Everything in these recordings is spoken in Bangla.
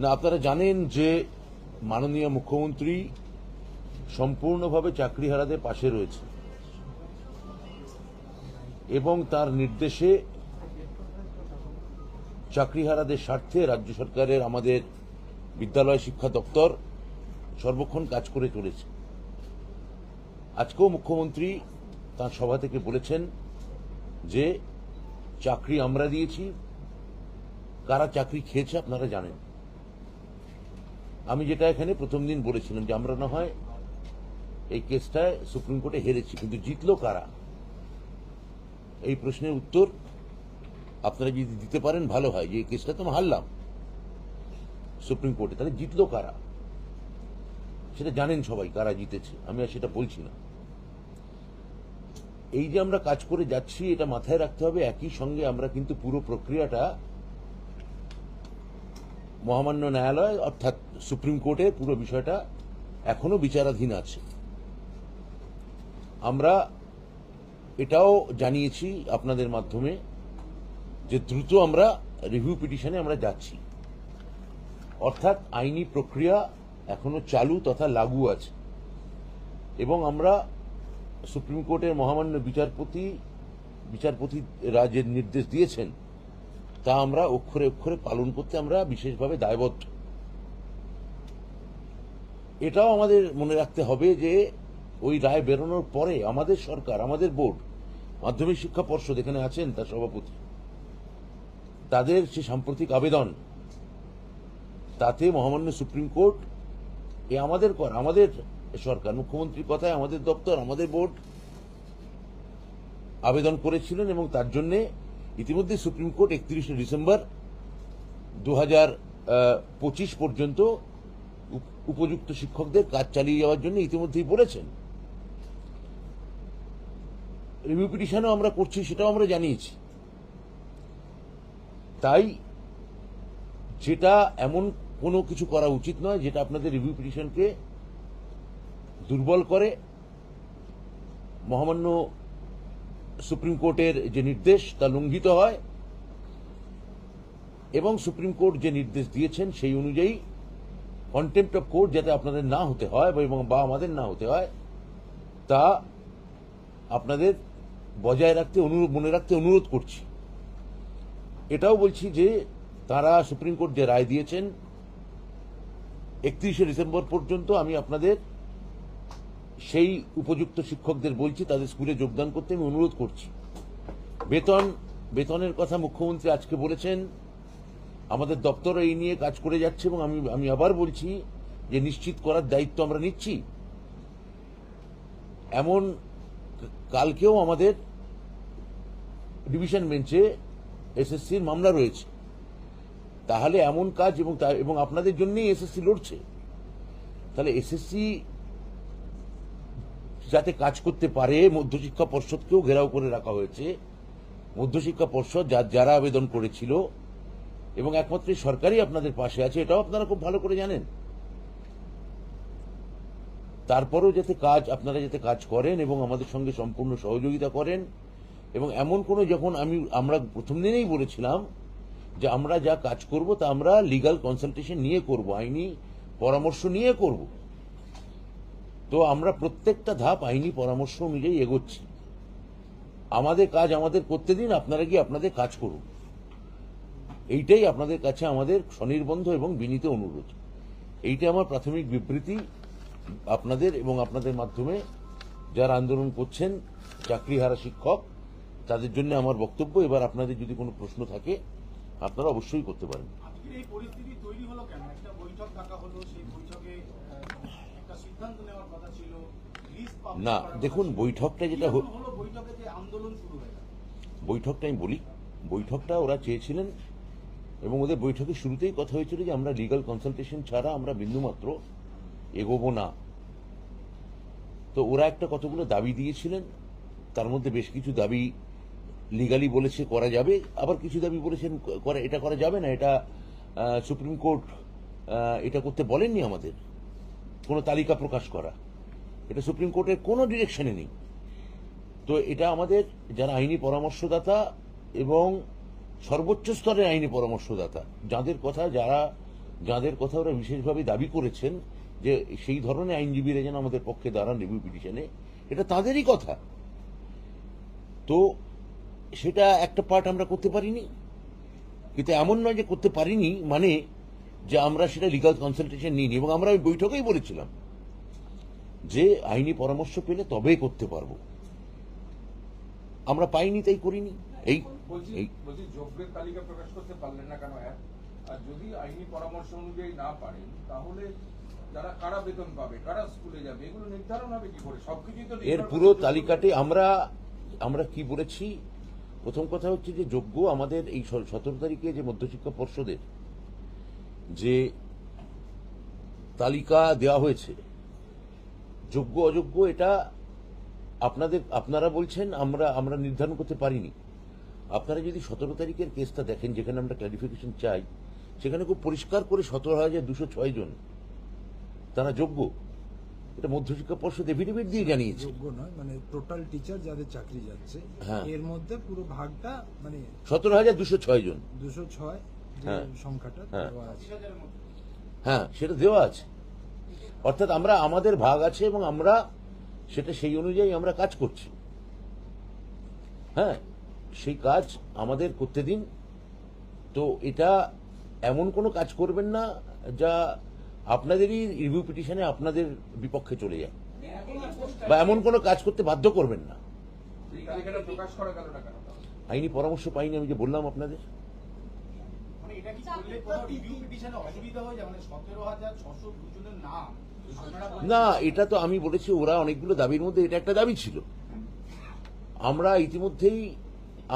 না, আপনারা জানেন যে মাননীয় মুখ্যমন্ত্রী সম্পূর্ণভাবে চাকরিহারাদের পাশে রয়েছে এবং তার নির্দেশে চাকরিহারাদের স্বার্থে রাজ্য সরকারের আমাদের বিদ্যালয় শিক্ষা দপ্তর সর্বক্ষণ কাজ করে চলেছে। আজকেও মুখ্যমন্ত্রী তার সভা থেকে বলেছেন যে, চাকরি আমরা দিয়েছি, কারা চাকরি খেয়েছে আপনারা জানেন। আমি যেটা এখানে প্রথম দিন বলেছিলাম যে আমরা না হয় এই কেসটায় সুপ্রিম কোর্টে হেরেছি, কিন্তু জিতলো কারা? এই প্রশ্নের উত্তর আপনারা যদি দিতে পারেন, ভালো হয় যে এই কেসটা তো হারলাম। সুপ্রিম কোর্টে, তাহলে জিতলো কারা? সেটা জানেন সবাই কারা জিতেছে, আমি আর সেটা বলছি না। এই যে আমরা কাজ করে যাচ্ছি, এটা মাথায় রাখতে হবে, একই সঙ্গে আমরা কিন্তু পুরো প্রক্রিয়াটা মহামান্য ন্যায়ালয়, অর্থাৎ সুপ্রিম কোর্টে পুরো বিষয়টা এখনও বিচারাধীন আছে। আমরা এটাও জানিয়েছি আপনাদের মাধ্যমে যে দ্রুত আমরা রিভিউ পিটিশনে আমরা যাচ্ছি। অর্থাৎ আইনি প্রক্রিয়া এখনও চালু তথা লাগু আছে। এবং আমরা সুপ্রিম কোর্টের মহামান্য বিচারপতি বিচারপতিরা যে নির্দেশ দিয়েছেন তা আমরা অক্ষরে অক্ষরে পালন করতে আমরা বিশেষভাবে দায়বদ্ধ। এটাও আমাদের মনে রাখতে হবে যে ওই রায় বেরোনোর পরে আমাদের সরকার, আমাদের বোর্ড, মাধ্যমিক শিক্ষা পর্ষদ এখানে আছেন, তার সভাপতি। তাদের সে সাম্প্রতিক আবেদন, তাতে মহামান্য সুপ্রিম কোর্ট এ আমাদের কর, আমাদের সরকার, মুখ্যমন্ত্রীর কথায় আমাদের দপ্তর, আমাদের বোর্ড আবেদন করেছিলেন এবং তার জন্য ইতিমধ্যে সুপ্রিম কোর্ট একত্রিশে ডিসেম্বর দু পঁচিশ পর্যন্ত উপ- উপযুক্ত শিক্ষকদের কাজ চালিয়ে যাওয়ার জন্য ইতিমধ্যেই বলেছেন। রিভিউ পিটিশনও আমরা করছি, সেটাও আমরা জানিয়েছি। তাই যেটা এমন কোনো কিছু করা উচিত নয় যেটা আপনাদের রিভিউ পিটিশনকে দুর্বল করে। মহামান্য সুপ্রিম কোর্টের যে নির্দেশ, তা লঙ্ঘিত হয়। এবং সুপ্রিম কোর্ট যে নির্দেশ দিয়েছেন, সেই অনুযায়ী কন্টেম্প্ট অফ কোর্ট যাতে আপনাদের না হতে হয় এবং বা আমাদের না হতে হয়, তা আপনাদের বজায় রাখতে অনুরোধ, মনে রাখতে অনুরোধ করছি। এটাও বলছি যে, তারা সুপ্রিম কোর্ট যে রায় দিয়েছেন, একত্রিশে ডিসেম্বর পর্যন্ত আমি আপনাদের সেই উপযুক্ত শিক্ষকদের বলছি, তাদের স্কুলে যোগদান করতে আমি অনুরোধ করছি। বেতন, বেতনের কথা মুখ্যমন্ত্রী আজকে বলেছেন। আমাদের দপ্তর এই নিয়ে কাজ করে যাচ্ছে এবং আমি আমি আবার বলছি যে নিশ্চিত করার দায়িত্ব আমরা নিচ্ছি। এমন কালকেও আমাদের ডিভিশন বেঞ্চে এসএসসির মামলা রয়েছে। তাহলে এমন কাজ এবং এবং আপনাদের জন্যই এসএসসি লড়ছে। তাহলে এসএসসি যাতে কাজ করতে পারে, মধ্যশিক্ষা পর্ষদকেও ঘেরাও করে রাখা হয়েছে। মধ্যশিক্ষা পর্ষদ যারা আবেদন করেছিল, এবং একমাত্র সরকারই আপনাদের পাশে আছে, এটাও আপনারা খুব ভালো করে জানেন। তারপরেও যাতে কাজ আপনারা যাতে কাজ করেন এবং আমাদের সঙ্গে সম্পূর্ণ সহযোগিতা করেন, এবং এমন কোনো যখন আমি আমরা প্রথম দিনেই বলেছিলাম যে আমরা যা কাজ করব তা আমরা লিগাল কনসালটেশন নিয়ে করব, আইনি পরামর্শ নিয়ে করব। তো আমরা প্রত্যেকটা ধাপ আইনি পরামর্শ অনুযায়ী এগোচ্ছি। আমাদের কাজ আমাদের করতে দিন, আপনারা গিয়ে আপনাদের কাজ করুন। এইটাই আপনাদের কাছে আমাদের স্বনির্বন্ধ এবং বিনীত অনুরোধ। এইটা আমার প্রাথমিক বিবৃতি। আপনাদের এবং আপনাদের মাধ্যমে যারা আন্দোলন করছেন, চাকরিহারা শিক্ষক, তাদের জন্য আমার বক্তব্য। এবার আপনাদের যদি কোনো প্রশ্ন থাকে, আপনারা অবশ্যই করতে পারেন। এই পরিস্থিতি তৈরি হলো কেন? একটা বৈঠক ডাকা হলো সেই বৈঠকে আহ, একটা সিদ্ধান্ত নেওয়ার কথা ছিল লিস্ট পাবলিশ না, দেখুন, বৈঠকটা যেটা বৈঠকে বৈঠকটা আমি বলি, বৈঠকটা ওরা চেয়েছিলেন এবং ওদের বৈঠকের শুরুতেই কথা হয়েছিল যে আমরা লিগাল কনসালটেশন ছাড়া আমরা বিন্দুমাত্র এগোবো না। তো ওরা একটা কতগুলো দাবি দিয়েছিলেন, তার মধ্যে বেশ কিছু দাবি লিগালি বলেছে করা যাবে, আবার কিছু দাবি বলেছেন করা, এটা করা যাবে না, এটা সুপ্রিম কোর্ট এটা করতে বলেননি আমাদের। কোনো তালিকা প্রকাশ করা। এটা সুপ্রিম কোর্টের কোনো ডিরেকশনে নেই। তো এটা আমাদের যারা আইনি পরামর্শদাতা এবং সর্বোচ্চ স্তরের আইনি পরামর্শদাতা, যাদের কথা যারা, যাদের কথা ওরা বিশেষভাবে দাবি করেছেন যে সেই ধরনের আইনজীবীরা যেন আমাদের পক্ষে দাঁড়ান রিভিউ পিটিশনে এটা তাদেরই কথা। তো সেটা একটা পার্ট আমরা করতে পারিনি। কিন্তু এমন নয় যে করতে পারিনি মানে যে আমরা সেটা লিগাল কনসালটেশন নিইনি এবং আমরা ওই বৈঠকেই বলেছিলাম। যে আইনি পরামর্শ পেলে তবেই করতে পারব। আমরা পাইনি তাই করিনি। এই বলছি এই। বলছি যোগ্যের তালিকা প্রকাশ করতে পারলেন না কেন আর যদি আইনি পরামর্শ অনুযায়ী না পারেন তাহলে যারা কারা বেতন পাবে? কারা স্কুলে যাবে? এগুলো নির্ধারণ হবে কি করে? সবকিছুই তো এর পুরো তালিকাতে আমরা আমরা কি বলেছি? প্রথম কথা হচ্ছে যে যোগ্য আমাদের এই সতেরো তারিখে যে মধ্যশিক্ষা পর্ষদের যে তালিকা দেওয়া হয়েছে যোগ্য অযোগ্য এটা আপনাদের আপনারা বলছেন আমরা আমরা নির্ধারণ করতে পারিনি আপনারা যদি সতেরো তারিখের কেসটা দেখেন যেখানে আমরা ক্লারিফিকেশন চাই সেখানে খুব পরিষ্কার করে সতেরো হাজার দুশো ছয় জন তারা যোগ্য এটা মধ্যশিক্ষা পর্ষদ এফিডেভিট দিয়ে জানিয়েছে যোগ্য নয় মানে টোটাল টিচার যাদের চাকরি যাচ্ছে হ্যাঁ। এর মধ্যে পুরো ভাগটা মানে সতেরো হাজার দুশো ছয় জন দুশো ছয় হ্যাঁ। সংখ্যাটা হ্যাঁ। দেওয়া আছে হ্যাঁ সেটা দেওয়া আছে অর্থাৎ আমরা আমাদের ভাগ আছে এবং আমরা সেটা সেই অনুযায়ী আমরা কাজ করছি। হ্যাঁ সেই কাজ আমাদের করতে দিন। তো এটা এমন কোনো কাজ করবেন না যা আপনাদেরই রিভিউ পিটিশনে আপনাদের বিপক্ষে চলে যায়। বা এমন কোনো কাজ করতে বাধ্য করবেন না? আইনি পরামর্শ পাইনি আমি যে বললাম আপনাদের। মানে অসুবিধা হয়ে যায়? মানে সতেরো হাজার ছশো দুজনের নাম না, এটা তো আমি বলেছি, ওরা অনেকগুলো দাবির মধ্যে, এটা একটা দাবি ছিল। আমরা ইতিমধ্যেই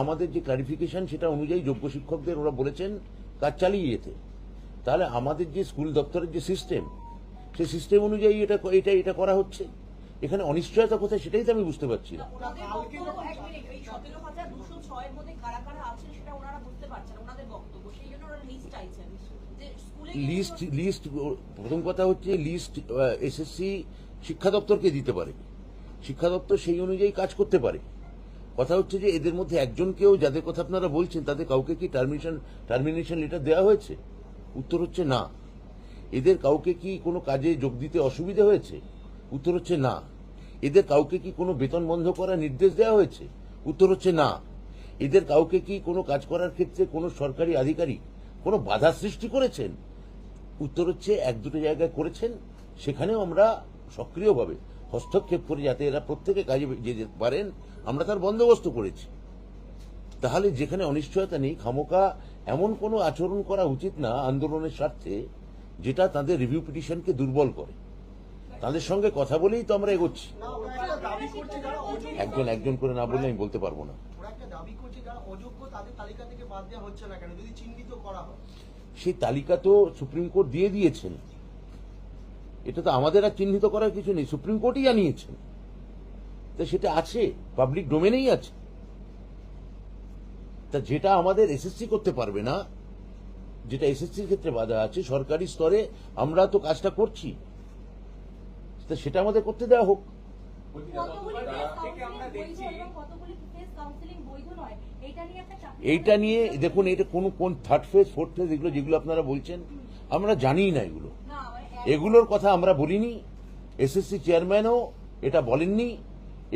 আমাদের যে ক্লারিফিকেশন সেটা অনুযায়ী যোগ্য শিক্ষকদের ওরা বলেছেন, কাজ চালিয়ে যেতে। তাহলে আমাদের যে স্কুল দপ্তরের যে সিস্টেম সেই সিস্টেম অনুযায়ী এটা এটা এটা করা হচ্ছে? এখানে অনিশ্চয়তা কোথায় সেটাই তো আমি বুঝতে পারছি না ওনাদের বক্তব্য এক মিনিট এই সতেরো হাজার দুশো ছয়ের মধ্যে কারা কারা আছেন সেটা ওনারা বুঝতে পারছেন ওনাদের বক্তব্য সেই জন্য ওনারা লিস্ট চাইছেন যে স্কুলে লিস্ট লিস্ট প্রথম কথা হচ্ছে লিস্ট এসএসসি শিক্ষা দপ্তরকে দিতে পারে। শিক্ষা দপ্তর সেই অনুযায়ী কাজ করতে পারে। কথা হচ্ছে যে এদের মধ্যে একজনকেও যাদের কথা আপনারা বলছেন, তাদের কাউকে কি টার্মিনেশন টার্মিনেশন লেটার দেওয়া হয়েছে? উত্তর হচ্ছে না। এদের কাউকে কি কোনো কাজে যোগ দিতে অসুবিধা হয়েছে? উত্তর হচ্ছে না। এদের কাউকে কি কোনো বেতন বন্ধ করার নির্দেশ দেওয়া হয়েছে? উত্তর হচ্ছে না। এদের কাউকে কি কোনো কাজ করার ক্ষেত্রে কোনো সরকারি আধিকারিক কোনো বাধা সৃষ্টি করেছেন? উত্তর হচ্ছে এক দুটো জায়গায় করেছেন, সেখানেও আমরা সক্রিয়ভাবে হস্তক্ষেপ করে যাতে এরা প্রত্যেকে কাজে যেতে পারেন, আমরা তার বন্দোবস্ত করেছি। তাহলে যেখানে অনিশ্চয়তা নেই খামোকা এমন কোনো আচরণ করা উচিত না আন্দোলনের স্বার্থে, যেটা তাদের রিভিউ পিটিশনকে দুর্বল করে। তাদের সঙ্গে কথা বলেই তো আমরা এগোচ্ছি। একজন একজন করে না বললে আমি বলতে পারব না। সেই তালিকা তো সুপ্রিম কোর্ট দিয়ে দিয়েছেন। এটা তো আমাদের আর চিহ্নিত করার কিছু নেই, সুপ্রিম কোর্টই জানিয়েছেন। তা সেটা আছে পাবলিক ডোমেনেই আছে। তা যেটা আমাদের এসএসসি করতে পারবে না, যেটা এসএসসির ক্ষেত্রে বাধা আছে, সরকারি স্তরে আমরা তো কাজটা করছি। তা সেটা আমাদের করতে দেওয়া হোক বলছি কতগুলি যারা- ফেস কাউন্সিলিং বৈধ এবং কতগুলি ফেস কাউন্সিলিং বৈধ নয় এইটা নিয়ে দেখুন এটা কোন কোন থার্ড ফেজ ফোর্থ ফেজ এগুলো যেগুলো আপনারা বলছেন আমরা জানিই না এগুলো। এগুলোর কথা আমরা বলিনি এসএসসি চেয়ারম্যানও এটা বলেননি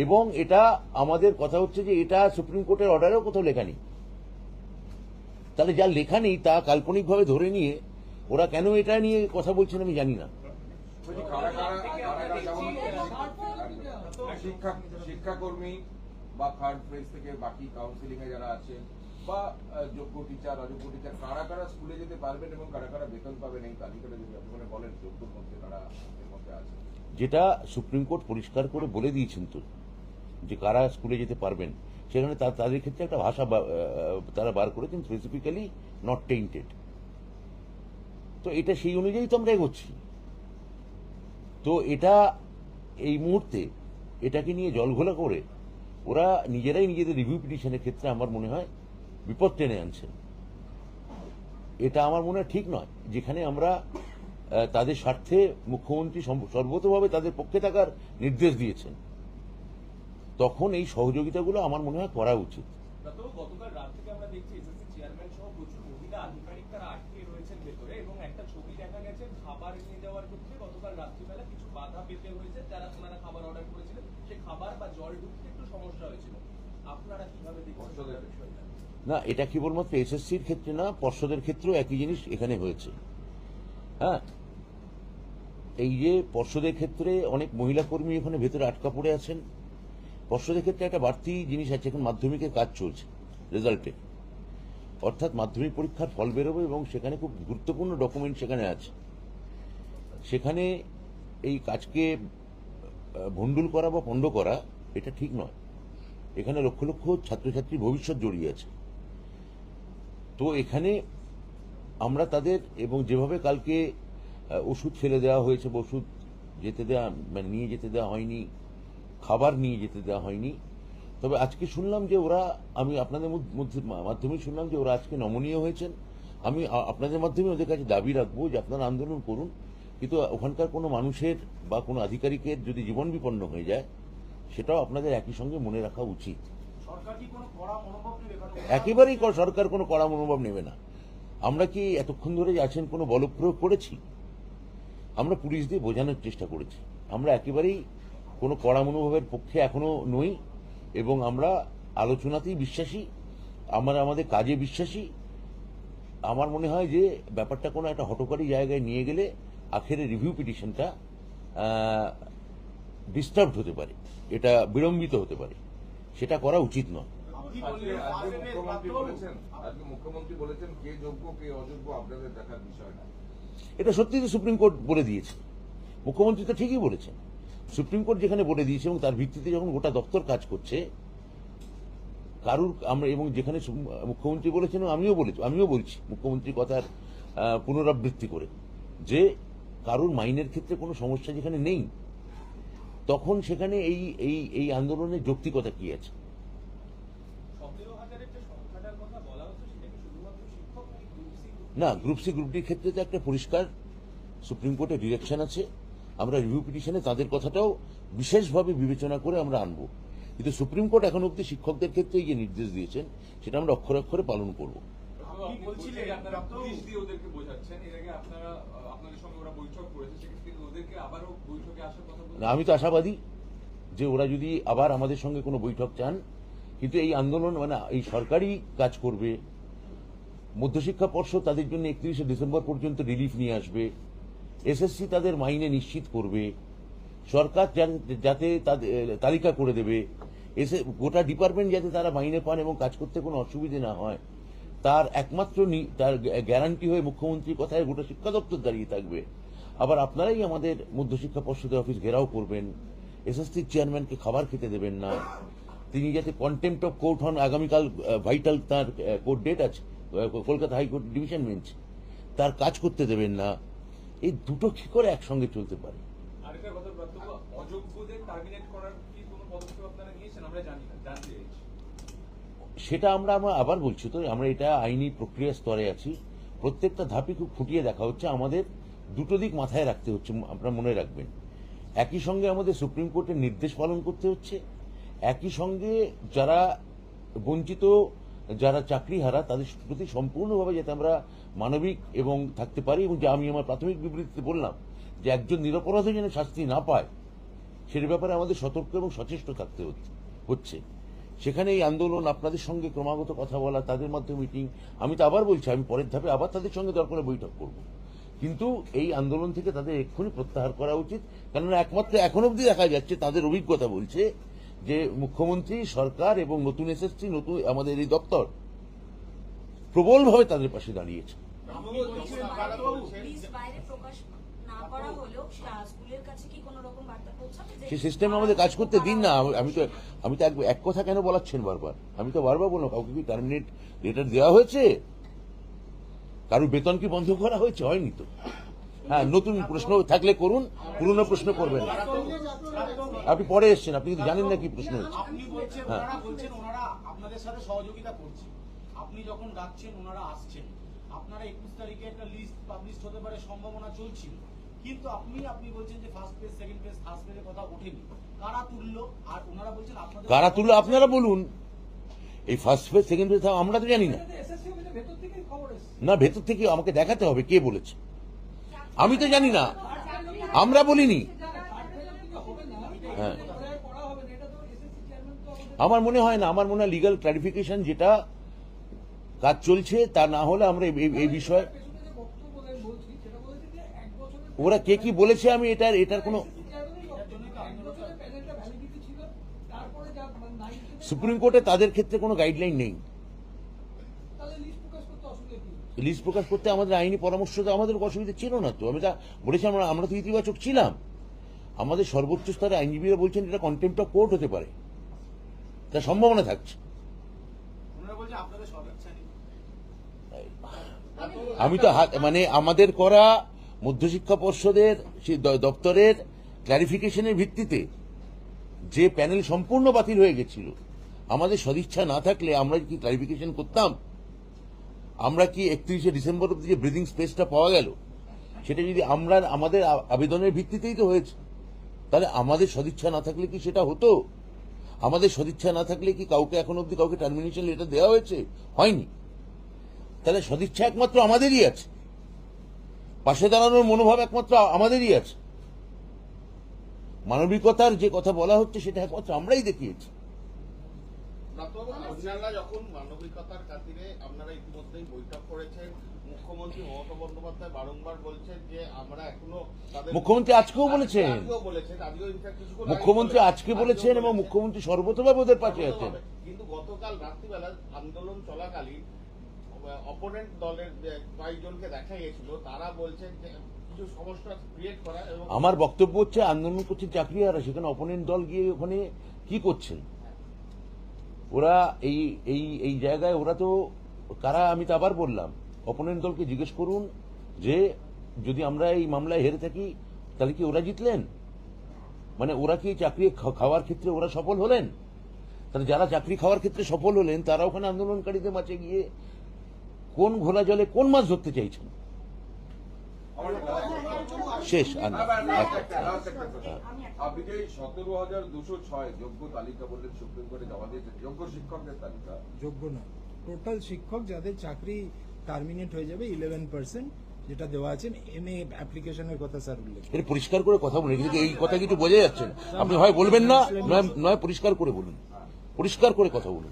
এবং এটা আমাদের কথা হচ্ছে যে এটা সুপ্রিম কোর্টের অর্ডারেও কোথাও লেখা নেই। তাহলে যা লেখা নেই তা কাল্পনিকভাবে ধরে নিয়ে ওরা কেন এটা নিয়ে কথা বলছেন আমি জানি না। শিক্ষাকর্মী বা থার্ড ফেজ থেকে বাকি কাউন্সিলিং এ যারা আছেন বা যোগ্য টিচার অযোগ্য টিচার কারা কারা স্কুলে যেতে পারবেন এবং কারা কারা বেতন পাবেন এই তালিকাটা যদি আপনি মানে বলেন, যোগ্যর মধ্যে কারা এর মধ্যে যেটা সুপ্রিম কোর্ট পরিষ্কার করে বলে দিয়েছেন তো, যে কারা স্কুলে যেতে পারবেন, সেখানে তাদের ক্ষেত্রে একটা ভাষা তারা বার করেছেন স্পেসিফিক্যালি নট টেন্টেড তো এটা সেই অনুযায়ী তো আমরা এগোচ্ছি। তো এটা এই মুহূর্তে এটাকে নিয়ে জলঘোলা করে ওরা নিজেরাই নিজেদের রিভিউ পিটিশনের ক্ষেত্রে আমার মনে হয় বিপদ টেনে আনছেন এটা আমার মনে ঠিক নয়। যেখানে আমরা তাদের স্বার্থে মুখ্যমন্ত্রী সর্বতভাবে তাদের পক্ষে থাকার নির্দেশ দিয়েছেন। তখন এই সহযোগিতাগুলো আমার মনে হয় করা উচিত। সমস্যা হয়েছিল। আপনারা কীভাবে দেখছেন পর্ষদের না এটা কেবলমাত্র এসএসসির ক্ষেত্রে না পর্ষদের ক্ষেত্রেও একই জিনিস এখানে হয়েছে। হ্যাঁ এই যে পর্ষদের ক্ষেত্রে অনেক মহিলা কর্মী এখানে ভেতরে আটকা পড়ে আছেন। পর্ষদের ক্ষেত্রে একটা বাড়তি জিনিস আছে এখন মাধ্যমিকের কাজ চলছে রেজাল্টে। অর্থাৎ মাধ্যমিক পরীক্ষার ফল বেরোবে এবং সেখানে খুব গুরুত্বপূর্ণ ডকুমেন্ট সেখানে আছে। সেখানে এই কাজকে ভণ্ডুল করা বা পণ্ড করা এটা ঠিক নয়। এখানে লক্ষ লক্ষ ছাত্রছাত্রীর ভবিষ্যৎ জড়িয়ে আছে। তো এখানে আমরা তাদের এবং যেভাবে কালকে ওষুধ ফেলে দেওয়া হয়েছে, ওষুধ যেতে দেওয়া মানে নিয়ে যেতে দেওয়া হয়নি, খাবার নিয়ে যেতে দেওয়া হয়নি, তবে আজকে শুনলাম যে ওরা, আমি আপনাদের মধ্যে মাধ্যমে শুনলাম যে ওরা আজকে নমনীয় হয়েছেন। আমি আপনাদের মাধ্যমে ওদের কাছে দাবি রাখব যে আপনারা আন্দোলন করুন, কিন্তু ওখানকার কোনো মানুষের বা কোনো আধিকারিকের যদি জীবন বিপন্ন হয়ে যায় সেটাও আপনাদের একই সঙ্গে মনে রাখা উচিত। একেবারেই সরকার কোনো কড়া মনোভাব নেবে না। আমরা কি এতক্ষণ ধরে আছেন কোনো বলপ্রয়োগ করেছি? আমরা পুলিশ দিয়ে বোঝানোর চেষ্টা করেছি। আমরা একেবারেই কোনো কড়া মনোভাবের পক্ষে এখনও নই এবং আমরা আলোচনাতেই বিশ্বাসী আমরা আমাদের কাজে বিশ্বাসী। আমার মনে হয় যে ব্যাপারটা কোনো একটা হটকারী জায়গায় নিয়ে গেলে আখেরে রিভিউ পিটিশনটা ডিস্টার্ব হতে পারে এটা বিলম্বিত হতে পারে সেটা করা উচিত নয়। এটা সত্যি তো সুপ্রিম কোর্ট বলে দিয়েছে। মুখ্যমন্ত্রী তো ঠিকই বলেছেন। সুপ্রিম কোর্ট যেখানে বলে দিয়েছে এবং তার ভিত্তিতে যখন গোটা দপ্তর কাজ করছে কারুর আমরা এবং যেখানে মুখ্যমন্ত্রী বলেছেন আমিও বলেছি আমিও বলছি মুখ্যমন্ত্রী কথার আহ, পুনরাবৃত্তি করে যে কারুর মাইনের ক্ষেত্রে কোনো সমস্যা যেখানে নেই তখন সেখানে এই এই এই আন্দোলনের যৌক্তিকতা কি আছে? সতেরো হাজারের যে সংখ্যাটার কথা বলা হচ্ছে সেটা কি শুধুমাত্র শিক্ষক নাকি গ্রুপ সি না গ্রুপ সি গ্রুপ ডির ক্ষেত্রে তো একটা পরিষ্কার সুপ্রিম কোর্টের ডিরেকশন আছে। আমরা রিভিউ পিটিশনে তাদের কথাটাও বিশেষভাবে বিবেচনা করে আমরা আনব। কিন্তু সুপ্রিম কোর্ট এখন অব্দি শিক্ষকদের ক্ষেত্রে যে নির্দেশ দিয়েছেন সেটা আমরা অক্ষরে অক্ষরে পালন করব। আপনি বলছিলেন আপনারা পুলিশ দিয়ে ওদেরকে বোঝাচ্ছেন। এর আগে আপনারা আপনাদের সঙ্গে ওরা বৈঠক করেছে না, আমি তো আশাবাদী যে ওরা যদি আবার আমাদের সঙ্গে কোনো বৈঠক চান কিন্তু এই আন্দোলন মানে এই সরকারি কাজ করবে। মধ্যশিক্ষা পর্ষদ তাদের জন্য একত্রিশে ডিসেম্বর পর্যন্ত রিলিফ নিয়ে আসবে। এসএসসি তাদের মাইনে নিশ্চিত করবে। সরকার যাতে তালিকা করে দেবে। এসে গোটা ডিপার্টমেন্ট যাতে তারা মাইনে পান এবং কাজ করতে কোনো অসুবিধে না হয়। তার একমাত্র তার গ্যারান্টি হয়ে মুখ্যমন্ত্রীর কথায় গোটা শিক্ষা দপ্তর দাঁড়িয়ে থাকবে। আবার আপনারাই আমাদের মধ্যশিক্ষা পর্ষদের অফিস ঘেরাও করবেন এসএসসির চেয়ারম্যানকে খাবার খেতে দেবেন না। তিনি যাতে কন্টেম্প অফ কোর্ট হন আগামীকাল ভাইটাল তার কোর্ট ডেট আছে কলকাতা হাইকোর্ট ডিভিশন বেঞ্চ তার কাজ করতে দেবেন না। এই দুটো কি করে একসঙ্গে চলতে পারে? সেটা আমরা আমরা আবার বলছি তো আমরা এটা আইনি প্রক্রিয়া স্তরে আছি। প্রত্যেকটা ধাপই খুব ফুটিয়ে দেখা হচ্ছে। আমাদের দুটো দিক মাথায় রাখতে হচ্ছে আপনারা মনে রাখবেন। একই সঙ্গে আমাদের সুপ্রিম কোর্টের নির্দেশ পালন করতে হচ্ছে, একই সঙ্গে যারা বঞ্চিত, যারা চাকরি হারা তাদের প্রতি সম্পূর্ণভাবে যাতে আমরা মানবিক এবং থাকতে পারি এবং যে আমি আমার প্রাথমিক বিবৃতিতে বললাম যে একজন নিরপরাধ যেন শাস্তি না পায় সেটার ব্যাপারে আমাদের সতর্ক এবং সচেষ্ট থাকতে হচ্ছে। সেখানে এই আন্দোলন আপনাদের সঙ্গে ক্রমাগত কথা বলা, তাদের মাধ্যমে মিটিং আমি তো আবার বলছি, আমি পরের ধাপে আবার তাদের সঙ্গে দরকারে বৈঠক করব। কিন্তু এই আন্দোলন থেকে তাদের এক্ষুনি প্রত্যাহার করা উচিত। কেননা একমাত্র এখন অবধি দেখা যাচ্ছে তাদের অভিজ্ঞতা বলছে যে মুখ্যমন্ত্রী সরকার এবং নতুন এসএসসি নতুন আমাদের এই দপ্তর প্রবলভাবে তাদের পাশে দাঁড়িয়েছে। সা- স্কুলের কাছে কি কোনো রকম বার্তা পৌঁছাবে? যে সে সিস্টেম আমাদের কাজ করতে দিন না। আমি- তো আমি তো এক- এক কথা কেন বলাচ্ছেন বারবার? আমি তো বারবার বললাম কাউকে কি টার্মিনেট লেটার দেওয়া হয়েছে? কারোর বেতন কি বন্ধ করা হয়েছে? হয়নি তো। হ্যাঁ নতুন প্রশ্ন থাকলে করুন পুরনো প্রশ্ন করবেন না। আপনি পরে এসছেন আপনি কিন্তু জানেন না কি প্রশ্ন হচ্ছে হ্যাঁ। আপনাদের সাথে সহযোগিতা করছে। আপনি যখন ডাকছেন ওনারা আসছেন। আপনারা একুশ তারিখে একটা লিস্ট পাবলিশ হতে পারে সম্ভাবনা চলছিল। কিন্তু আপনি আপনি বলছেন যে first page second page third পেজের কথা ওঠেনি। কারা তুললো? আর ওনারা বলছেন আপনাদের কারা তুলো আপনারা বলুন। এই ফার্স্ট ফেজ সেকেন্ড ফেজ আমরা তো জানি না। না, ভেতর থেকে আমাকে দেখাতে হবে কে বলেছে। আমি তো জানি না। আমরা বলিনি। হ্যাঁ। আমার মনে হয় না, আমার মনে হয় লিগাল ক্লারিফিকেশন যেটা কাজ চলছে, তা না হলে আমরা এই- বিষয়ে ওরা কে কি বলেছে আমি এটার এটার কোনো সুপ্রিম কোর্টে তাদের ক্ষেত্রে কোনো গাইডলাইন নেই। লিস্ট প্রকাশ করতে আমাদের আইনি পরামর্শ তো আমাদের অসুবিধা ছিল না তো। আমি তা বলেছি আমরা আমরা তো ইতিবাচক ছিলাম। আমাদের সর্বোচ্চ স্তরে আইনজীবীরা বলছেন এটা কন্টেম্পট অফ কোর্ট হতে পারে। তার সম্ভাবনা থাকছে। আমি তো মানে আমাদের করা মধ্যশিক্ষা পর্ষদের সেই দপ্তরের ক্লারিফিকেশনের ভিত্তিতে যে প্যানেল সম্পূর্ণ বাতিল হয়ে গেছিল আমাদের সদিচ্ছা না থাকলে আমরা কি ক্লারিফিকেশন করতাম? আমরা কি একত্রিশে ডিসেম্বর অব্দি যে ব্রিদিং স্পেসটা পাওয়া গেল, সেটা যদি আমরা আমাদের আবেদনের ভিত্তিতেই তো হয়েছে, তাহলে আমাদের সদিচ্ছা না থাকলে কি সেটা হতো? আমাদের সদিচ্ছা না থাকলে কি কাউকে এখন অব্দি কাউকে টার্মিনেশন লেটার দেওয়া হয়েছে? হয়নি। তাহলে সদিচ্ছা একমাত্র আমাদেরই আছে। পাশে দাঁড়ানোর মনোভাব একমাত্র আমাদেরই আছে। মানবিকতার যে কথা বলা হচ্ছে, সেটা একমাত্র আমরাই দেখিয়েছি। আপনারা যখন মানবিকতার খাতিরে আপনারা ইতিমধ্যেই বৈঠক করেছেন মুখ্যমন্ত্রী মমতা বন্দ্যোপাধ্যায় বারংবার বলছেন যে আমরা এখনও মুখ্যমন্ত্রী আজকেও বলেছেন। মুখ্যমন্ত্রী আজকে বলেছেন এবং মুখ্যমন্ত্রী সর্বতভাবে ওদের পাশে আছেন। কিন্তু গতকাল রাত্রিবেলা আন্দোলন চলাকালীন অপোনেন্ট দলের কয়েকজনকে দেখা গিয়েছিল তারা বলছেন যে কিছু সমস্যা ক্রিয়েট করা এবং আমার বক্তব্য হচ্ছে আন্দোলন করছেন চাকরিহারা সেখানে অপোনেন্ট দল গিয়ে ওখানে কি করছেন? ওরা এই এই এই জায়গায় ওরা তো, কারা আমি তো আবার বললাম অপোনেন্ট দলকে জিজ্ঞেস করুন যে যদি আমরা এই মামলায় হেরে থাকি, তাহলে কি ওরা জিতলেন? মানে ওরা কি চাকরি খাওয়ার ক্ষেত্রে ওরা সফল হলেন? তাহলে যারা চাকরি খাওয়ার ক্ষেত্রে সফল হলেন, তারা ওখানে আন্দোলনকারীদের মাঝে গিয়ে কোন ঘোলা জলে কোন মাছ ধরতে চাইছেন? শেষ আর না। আপনি যে সতেরো হাজার দুশো ছয় যোগ্য তালিকা বললেন সুপ্রিম কোর্টে জমা দিয়েছেন যোগ্য শিক্ষকদের তালিকা? যোগ্য নয় টোটাল শিক্ষক যাদের চাকরি টার্মিনেট হয়ে যাবে ইলেভেন পার্সেন্ট যেটা দেওয়া আছে এম এ অ্যাপ্লিকেশনের কথা স্যার উল্লেখ এর পরিষ্কার করে কথা বলুন এদিকে এই কথা কিছু বোঝা যাচ্ছে না? আপনি হয় বলবেন না নয়- পরিষ্কার করে বলুন। পরিষ্কার করে কথা বলুন।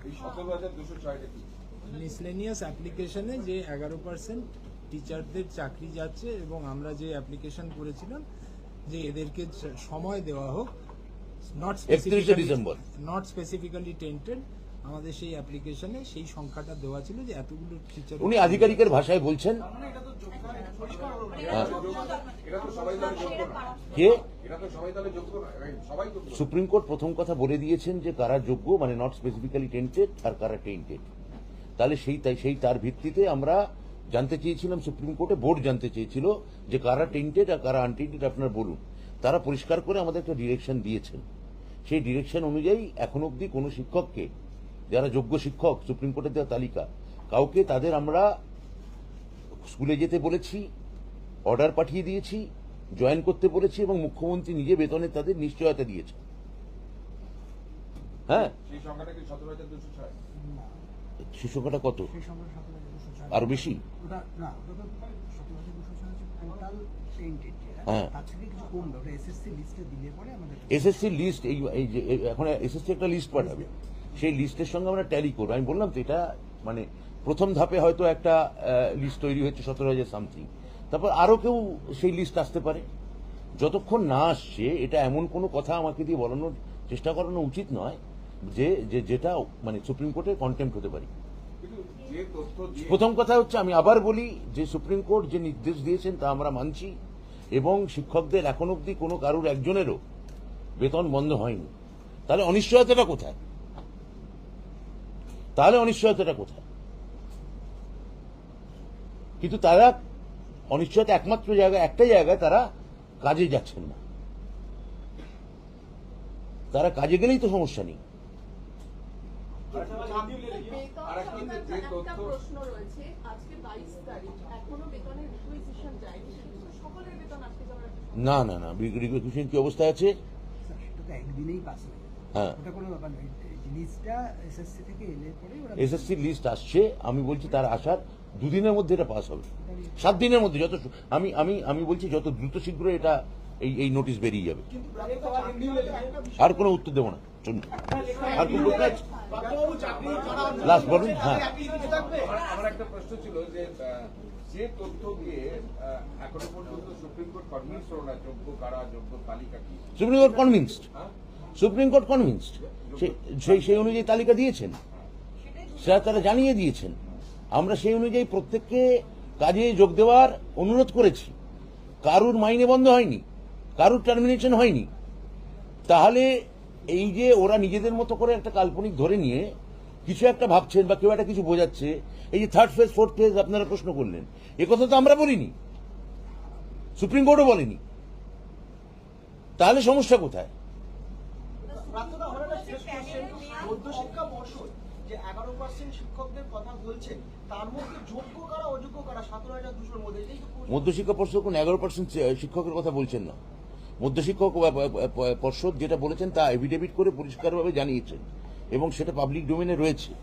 মিসলেনিয়াস অ্যাপ্লিকেশনে যে এগারো পার্সেন্ট টিচারদের চাকরি যাচ্ছে এবং আমরা যে অ্যাপ্লিকেশন করেছিলাম যে এদেরকে সময় দেওয়া হোক নট 31শে ডিসেম্বর। নট স্পেসিফিক্যালি টেন্টেড আমাদের সেই অ্যাপ্লিকেশনে সেই সংখ্যাটা দেওয়া ছিল যে এতগুলো টিচার উনি আধিকারিকের ভাষায় বলছেন। হ্যাঁ। এটা তো সবাই তাহলে যোগ্য না কে। সুপ্রিম কোর্ট প্রথম কথা বলে দিয়েছেন যে কারা যোগ্য মানে নট স্পেসিফিক্যালি টেন্টেড আর কারা টেন্টেড তাহলে সেই তাই সেই তার ভিত্তিতে আমরা জানতে চেয়েছিলাম সুপ্রিম কোর্টে বোর্ড জানতে চেয়েছিল যে কারা টেন্টেড আর কারা আনটেন্টেড আপনার বলুন। তারা পরিষ্কার করে আমাদের একটা ডিরেকশন দিয়েছেন। সেই ডিরেকশন অনুযায়ী এখন অবধি কোনো শিক্ষককে, যারা যোগ্য শিক্ষক সুপ্রিম কোর্টের দেওয়া তালিকা, কাউকে তাদের আমরা স্কুলে যেতে বলেছি অর্ডার পাঠিয়ে দিয়েছি জয়েন করতে বলেছি এবং মুখ্যমন্ত্রী নিজে বেতনে তাদের নিশ্চয়তা দিয়েছে হ্যাঁ? সে সংখ্যাটা কত? আরও বেশি? হ্যাঁ। এসএসসি লিস্টে এই এই যে এখন এসএসসি একটা লিস্ট পাঠাবে। সেই লিস্টের সঙ্গে আমরা ট্যালি করব। আমি বললাম তো এটা মানে প্রথম ধাপে হয়তো একটা লিস্ট তৈরি হচ্ছে সতেরো হাজার সামথিং তারপর আরও কেউ সেই লিস্ট আসতে পারে। যতক্ষণ না আসছে এটা এমন কোনো কথা আমাকে দিয়ে বলানোর চেষ্টা করানো উচিত নয়। যে যে যেটা মানে সুপ্রিম কোর্টে কন্টেম্প হতে পারে। প্রথম কথা হচ্ছে আমি আবার বলি যে সুপ্রিম কোর্ট যে নির্দেশ দিয়েছেন তা আমরা মানছি এবং শিক্ষকদের এখন অবধি কোনো কারুর একজনেরও বেতন বন্ধ হয়নি। তাহলে অনিশ্চয়তাটা কোথায়? তাহলে অনিশ্চয়তাটা কোথায়? কিন্তু তারা অনিশ্চয়তা একমাত্র জায়গায় একটাই জায়গায় তারা কাজে যাচ্ছেন না। তারা কাজে গেলেই তো সমস্যা নেই আর একটা যে একটা তথ্য প্রশ্ন রয়েছে আজকে বাইশ তারিখ এখনও বেতনের রিকুইজিশন যায়নি সকলের বেতন আজকে যাওয়ার একটা সম্ভাবনা। না না না রিকুয়েশন কি অবস্থায় আছে? একদিনেই পাস হ্যাঁ ওটা কোনো ব্যাপার নয় জিনিসটা এসএসসি থেকে এলে পরে এসএসসি লিস্ট আসছে আমি বলছি তার আসার দুদিনের মধ্যে এটা পাস হবে। সাত দিনের মধ্যে যত আমি আমি আমি বলছি যত দ্রুত শীঘ্র এটা এই এই নোটিশ বেরিয়ে যাবে। আর কোনো উত্তর দেবো না। আর কোনো যারা লাস্ট বলুন হ্যাঁ। আমার একটা প্রশ্ন ছিল যে যে তথ্য দিয়ে এখনও পর্যন্ত সুপ্রিম কোর্ট কনভিন্স হলো না যোগ্য কারা যোগ্য তালিকা কি? Supreme Court convinced? Supreme Court convinced সেই সেই অনুযায়ী তালিকা দিয়েছেন। সেটা তারা জানিয়ে দিয়েছেন। আমরা সেই অনুযায়ী প্রত্যেককে কাজে যোগ দেওয়ার অনুরোধ করেছি। কারুর মাইনে বন্ধ হয়নি। কারুর টার্মিনেশন হয়নি। তাহলে এই যে ওরা নিজেদের মতো করে একটা কাল্পনিক ধরে নিয়ে কিছু একটা ভাবছেন বা কেউ একটা কিছু বোঝাচ্ছে এই যে থার্ড ফেজ ফোর্থ ফেজ আপনারা প্রশ্ন করলেন এ কথা তো আমরা বলিনি সুপ্রিম কোর্টও বলেনি। তাহলে সমস্যা কোথায়? পর্ষদ যে এগারো পার্সেন্ট শিক্ষকদের কথা বলছেন তার মধ্যে যোগ্য কারা অযোগ্য কারা সতেরো হাজার দুশোর মধ্যে এটাই তো প্রশ্ন। মধ্যশিক্ষা পর্ষদ কোন এগারো পার্সেন্ট শিক্ষকের কথা বলছেন না। মধ্যশিক্ষক পর্ষদ যেটা বলেছেন তা এভিডেভিট করে পরিষ্কারভাবে জানিয়েছেন এবং সেটা পাবলিক ডোমেনে রয়েছে।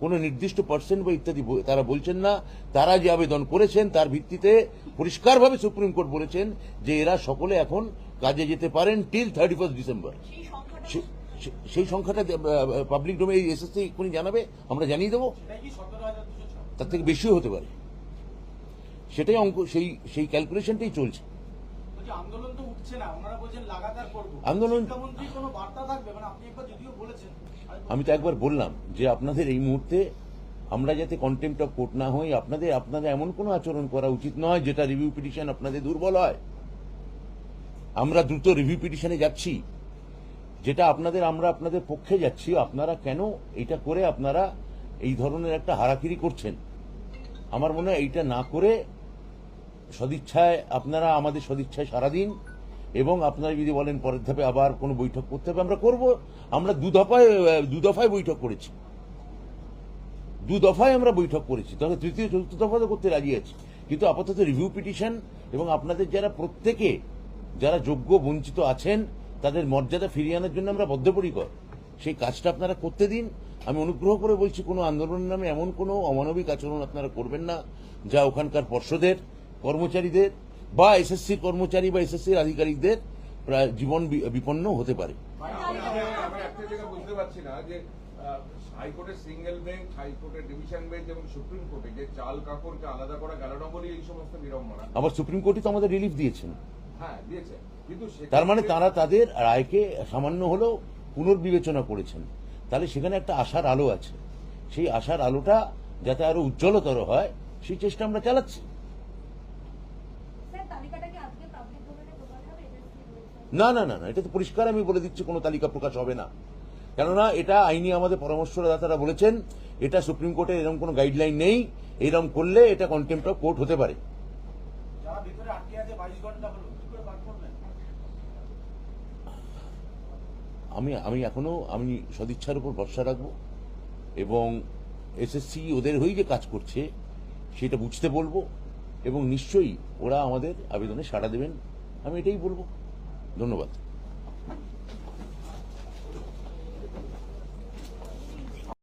কোনো নির্দিষ্ট পার্সেন্ট বা ইত্যাদি তারা বলছেন না। তারা যে আবেদন করেছেন তার ভিত্তিতে পরিষ্কারভাবে সুপ্রিম কোর্ট বলেছেন যে এরা সকলে এখন কাজে যেতে পারেন টিল থার্টি ফার্স্ট ডিসেম্বর সেই সংখ্যাটা সে- সে- সেই সংখ্যাটা পাবলিক ডোমে এসএসসি এক্ষুনি জানাবে আমরা জানিয়ে দেবো। তার থেকে বেশিও হতে পারে। সেটাই অঙ্ক সেই সেই ক্যালকুলেশনটাই চলছে। আন্দোলন মানে আমি তো একবার বললাম যে আপনাদের এই মুহূর্তে আমরা যাতে কন্টেম্পট অফ কোর্ট না হই আপনাদের আপনাদের এমন কোনো আচরণ করা উচিত নয় যেটা রিভিউ পিটিশন আপনাদের দুর্বল হয়। আমরা দ্রুত রিভিউ পিটিশনে যাচ্ছি। যেটা আপনাদের আমরা আপনাদের পক্ষে যাচ্ছি। আপনারা কেন এটা করে আপনারা এই ধরনের একটা হারাকিরি করছেন? আমার মনে হয় এইটা না করে সদিচ্ছায়, আপনারা আমাদের সদিচ্ছায় সারা দিন এবং আপনারা যদি বলেন পরের ধাপে আবার কোনো বৈঠক করতে হবে, আমরা করব। আমরা দু দফায় দু দফায় বৈঠক করেছি। দু দফায় আমরা বৈঠক করেছি। তবে তৃতীয়, চতুর্থ দফা তো করতে রাজি আছি। কিন্তু আপাতত রিভিউ পিটিশন এবং আপনাদের যারা প্রত্যেকে, যারা যোগ্য, বঞ্চিত আছেন, তাদের মর্যাদা ফিরিয়ে আনার জন্য আমরা বদ্ধপরিকর। সেই কাজটা আপনারা করতে দিন। আমি অনুগ্রহ করে বলছি, কোনো আন্দোলনের নামে এমন কোনো অমানবিক আচরণ আপনারা করবেন না, যা ওখানকার পর্ষদের কর্মচারীদের বা এসএসসির কর্মচারী বা এসএসসির আধিকারিকদের প্রায় জীবন বিপন্ন হতে পারে। বুঝতে পারছি না যে হাইকোর্টের সিঙ্গেল বেঞ্চ হাইকোর্টের ডিভিশন বেঞ্চ এবং সুপ্রিম কোর্টে যে চাল কাপড়কে আলাদা করা গেল না বলে এই সমস্ত বিড়ম্বনা আবার সুপ্রিম কোর্টই তো আমাদের রিলিফ দিয়েছেন। হ্যাঁ দিয়েছে। কিন্তু তার মানে তারা তাদের রায়কে সামান্য হলেও পুনর্বিবেচনা করেছেন। তাহলে সেখানে একটা আশার আলো আছে। সেই আশার আলোটা যাতে আরও উজ্জ্বলতর হয় সেই চেষ্টা আমরা চালাচ্ছি স্যার তালিকাটা কি আজকে পাবলিক ডোমেনে প্রকাশ হবে এজেন্সি রয়েছে না না না না এটা তো পরিষ্কার আমি বলে দিচ্ছি কোনো তালিকা প্রকাশ হবে না। কেননা এটা আইনি আমাদের পরামর্শদাতারা বলেছেন এটা সুপ্রিম কোর্টে এরকম কোনো গাইডলাইন নেই এরকম করলে এটা কন্টেম্পট অফ কোর্ট হতে পারে। আমি আমি এখনও আমি সদিচ্ছার উপর ভরসা রাখব এবং এসএসসি ওদের হয়েই যে কাজ করছে সেটা বুঝতে বলব এবং নিশ্চয়ই ওরা আমাদের আবেদনে সাড়া দেবেন আমি এটাই বলব। ধন্যবাদ।